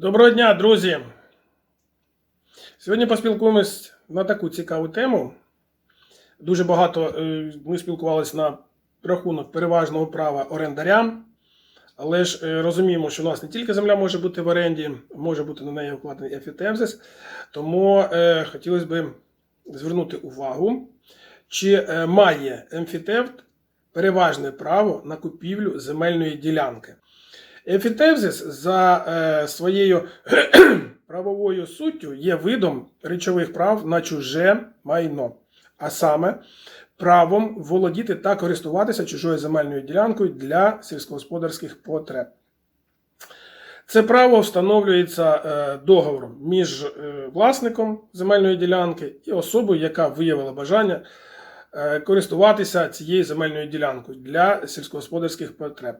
Доброго дня, друзі! Сьогодні поспілкуємось на таку цікаву тему. Дуже багато е, ми спілкувалися на рахунок переважного права орендарям, але ж е, розуміємо, що у нас не тільки земля може бути в оренді, може бути на неї укладений ефітемзис. Тому е, хотілося б звернути увагу, чи е, має емфітевт переважне право на купівлю земельної ділянки. Ефітевзис за е, своєю правовою суттю є видом речових прав на чуже майно, а саме правом володіти та користуватися чужою земельною ділянкою для сільськогосподарських потреб. Це право встановлюється е, договором між е, власником земельної ділянки і особою, яка виявила бажання е, користуватися цією земельною ділянкою для сільськогосподарських потреб.